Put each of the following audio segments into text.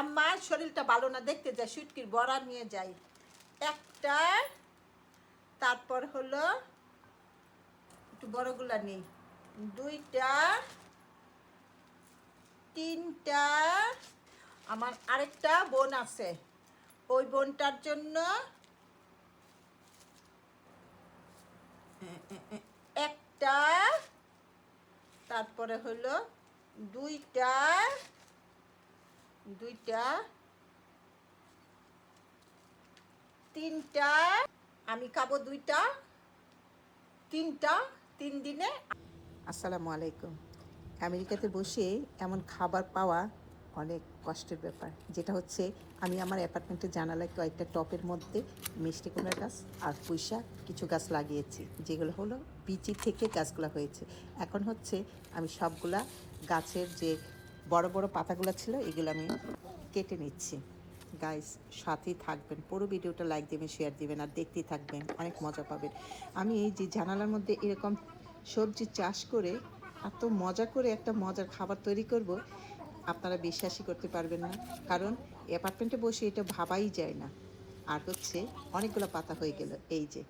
আমার শরীরটা ভালো না, দেখতে যায় সুটকির বড়া নিয়ে যাই। একটা, তারপর হলো, একটু বড়গুলা নেই। দুইটা, তিনটা, আমার আরেকটা বোন আছে। ওই বোনটার জন্য, একটা, তারপরে হলো, দুইটা দুইটা, তিনটা, আমি খাব দুইটা, তিনটা, তিন দিনে। আসসালামু আলাইকুম। আমেরিকাতে বসে এমন খাবার পাওয়া অনেক কষ্টের ব্যাপার। যেটা হচ্ছে, আমি আমার অ্যাপার্টমেন্টের জানালায় কয়েকটা টপের মধ্যে মিষ্টি কুমড়ার গাছ আর পুঁইশাক কিছু গাছ লাগিয়েছি, যেগুলো হলো বিচি থেকে গাছগুলো হয়েছে। এখন হচ্ছে, আমি সবগুলা গাছের যে বড় বড় পাতাগুলো ছিল, এগুলো আমি কেটে নিচ্ছি। গাইস সাথেই থাকবেন। পুরো ভিডিওটা লাইক দেবেন শেয়ার দেবেন আর দেখতেই থাকবেন। অনেক মজা পাবেন। আমি এই যে জানালার মধ্যে এরকম সবজি চাষ করে এত মজা করে একটা মজার খাবার তৈরি করব, আপনারা বিশ্বাসই করতে পারবেন না। কারণ অ্যাপার্টমেন্টে বসে এটা ভাবাই যায় না। আর হচ্ছে অনেকগুলো পাতা হয়ে গেল। এই যে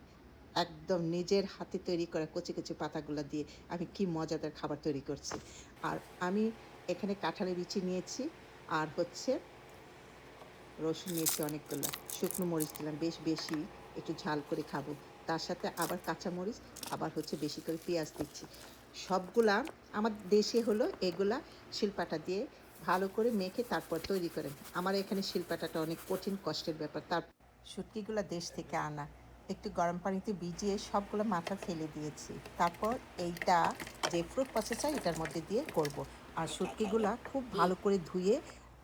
একদম নিজের হাতে তৈরি করা কচি কচি পাতাগুলো দিয়ে আমি কি মজাদার খাবার তৈরি করছি। আর আমি এখানে কাঁঠালের বিচি নিয়েছি, আর হচ্ছে রসুন নিয়েছি অনেকগুলো। শুকনো মরিচ দিলাম, বেশ বেশি একটু ঝাল করে খাব। তার সাথে আবার কাঁচা মরিচ, আবার হচ্ছে বেশি করে পেঁয়াজ দিচ্ছি। সবগুলা আমার দেশে হলো এগুলা শিলপাটা দিয়ে ভালো করে মেখে তারপর তৈরি করেন। আমার এখানে শিলপাটাটা অনেক কঠিন, কষ্টের ব্যাপার। তার শুটকিগুলো দেশ থেকে আনা। একটু গরম পানিতে ভিজিয়ে সবগুলো মাথা ফেলে দিয়েছি। তারপর এইটা যে ফ্রুট প্রসেসর এটার মধ্যে দিয়ে করব। আর শুটকিগুলা খুব ভালো করে ধুয়ে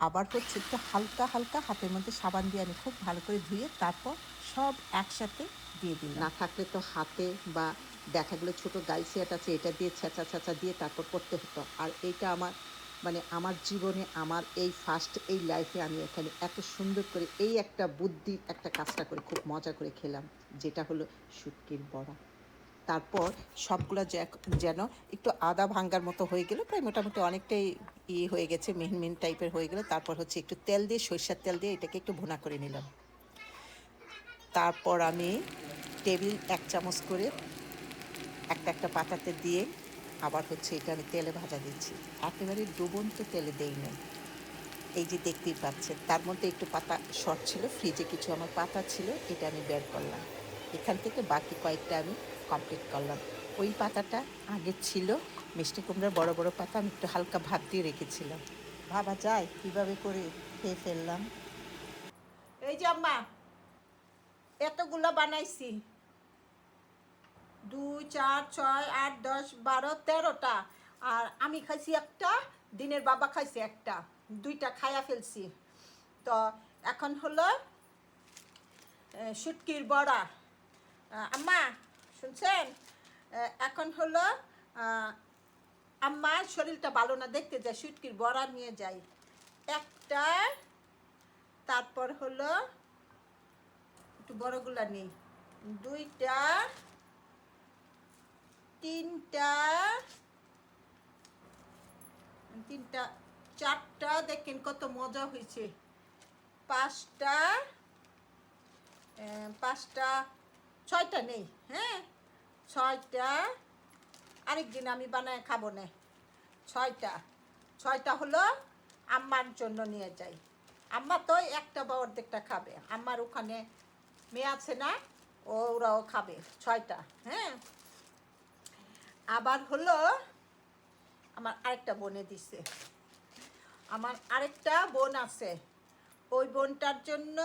আবার হচ্ছে একটু হালকা হালকা হাতের মধ্যে সাবান দিয়ে আমি খুব ভালো করে ধুয়ে তারপর সব একসাথে দিয়ে দিই না থাকলে তো হাতে বা দেখা গেলো ছোটো গাইসিয়াট আছে, এটা দিয়ে ছেঁচা ছেঁচা দিয়ে তারপর করতে হতো। আর এইটা আমার মানে আমার জীবনে, আমার এই ফার্স্ট এই লাইফে আমি এখানে এত সুন্দর করে এই একটা বুদ্ধি, একটা কাজটা করে খুব মজা করে খেলাম, যেটা হলো শুটকির বড়া। তারপর সবগুলো যেন একটু আদা ভাঙ্গার মতো হয়ে গেল। প্রায় মোটামুটি অনেকটাই ইয়ে হয়ে গেছে মিহিন মিহিন টাইপের হয়ে গেল। তারপর হচ্ছে একটু তেল দিয়ে, সরিষার তেল দিয়ে এটাকে একটু ভুনা করে নিলাম। তারপর আমি টেবিল এক চামচ করে একটা একটা পাতাতে দিয়ে আবার হচ্ছে এটা আমি তেলে ভাজা দিচ্ছি। একেবারে ডুবন্ত তেলে দেই নাই। এই যে দেখতেই পাচ্ছেন, তার মধ্যে একটু পাতা শর্ট ছিল, ফ্রিজে কিছু আমার পাতা ছিল, এটা আমি বের করলাম। এখান থেকে বাকি কয়েকটা আমি কমপ্লিট করলাম। ওই পাতাটা আগে ছিল, মিষ্টি কুমড়ার বড় বড় পাতা আমি একটু হালকা ভাত দিয়ে রেখেছিলাম। ভাবা যায় কীভাবে করে খেয়ে ফেললাম। এই যে আম্মা, এতগুলো বানাইছি। দুই, চার, ছয়, আট, দশ, বারো, তেরোটা। আর আমি খাইছি একটা, দিনের বাবা খাইছে একটা। দুইটা খাইয়া ফেলছি। তো এখন হলো শুটকির বড়া। আম্মা, শুনছেন? এখন হলো আম্মার শরীরটা ভালো না, দেখতে যায় শুটকির বড়া নিয়ে যাই। একটা, তারপর হলো, একটু বড়গুলা নেই। দুইটা, তিনটা তিনটা, চারটা, দেখেন কত মজা হয়েছে পাঁচটা পাঁচটা ছয়টা নেই হ্যাঁ? ছয়টা, আরেকদিন আমি বানায় খাব না। ছয়টা। ছয়টা হলো আম্মার জন্য নিয়ে যাই। আম্মা তো একটা বা অর্ধেকটা খাবে। আম্মার ওখানে মেয়ে আছে না, ও ওরাও খাবে ছয়টা হ্যাঁ? আবার হলো আমার আরেকটা বোনে দিছে। আমার আরেকটা বোন আছে। ওই বোনটার জন্য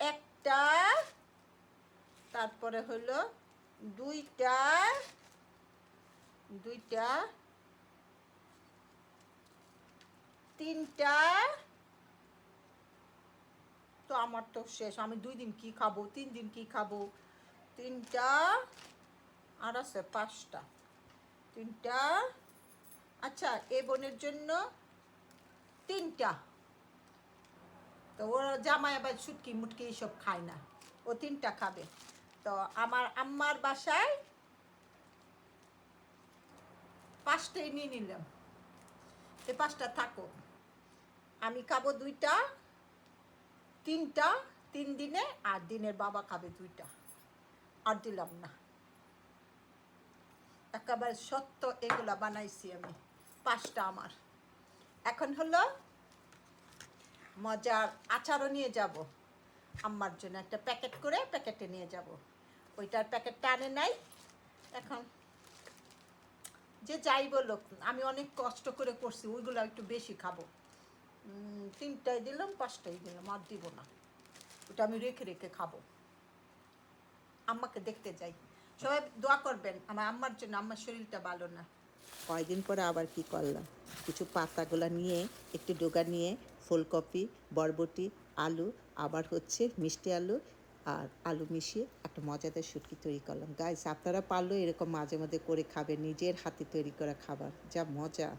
একটা, তারপরে হলো দুইটা দুইটা, তিনটা। তো আমার তো শেষ, আমি দুই দিন কি খাব, তিন দিন কি খাব? তিনটা, আর আছে পাঁচটা। তিনটা আচ্ছা এ বোনের জন্য তিনটা। তো ওর জামাই আবার শুটকি মুটকি এইসব খায় না। ও তিনটা খাবে। তো আমার আম্মার বাসায় পাঁচটাই নিয়ে নিলাম। এই পাঁচটা থাকো। আমি খাব দুইটা, তিনটা, তিন দিনে, আর দিনের বাবা খাবে দুইটা। আর দিলাম না। একেবারে সত্য এগুলা বানাইছি আমি। পাঁচটা আমার। এখন হলো মজার আচারও নিয়ে যাব। আম্মার জন্য একটা প্যাকেট করে প্যাকেটে নিয়ে যাব। ওইটার প্যাকেটটা আনে নাই। এখন যে যাই বলুক আমি অনেক কষ্ট করে করছি ওইগুলো একটু বেশি খাব। উম, তিনটাই দিলাম পাঁচটাই দিলাম আর দিব না। ওটা আমি রেখে রেখে খাব। আম্মাকে দেখতে যাই। সবাই দোয়া করবেন আমার আম্মার জন্য আমার শরীরটা ভালো না। কয়দিন পরে আবার কি করলাম? কিছু পাতাগুলা নিয়ে, একটু ডোগা নিয়ে, ফুলকপি, বরবটি, আলু, আবার হচ্ছে মিষ্টি আলু আর আলু মিশিয়ে একটা মজাদার শুটকি তৈরি করলাম। গাইস আপনারা পারলেও এরকম মাঝে মাঝে করে খাবেন, নিজের হাতে তৈরি করা খাবার। যা মজা।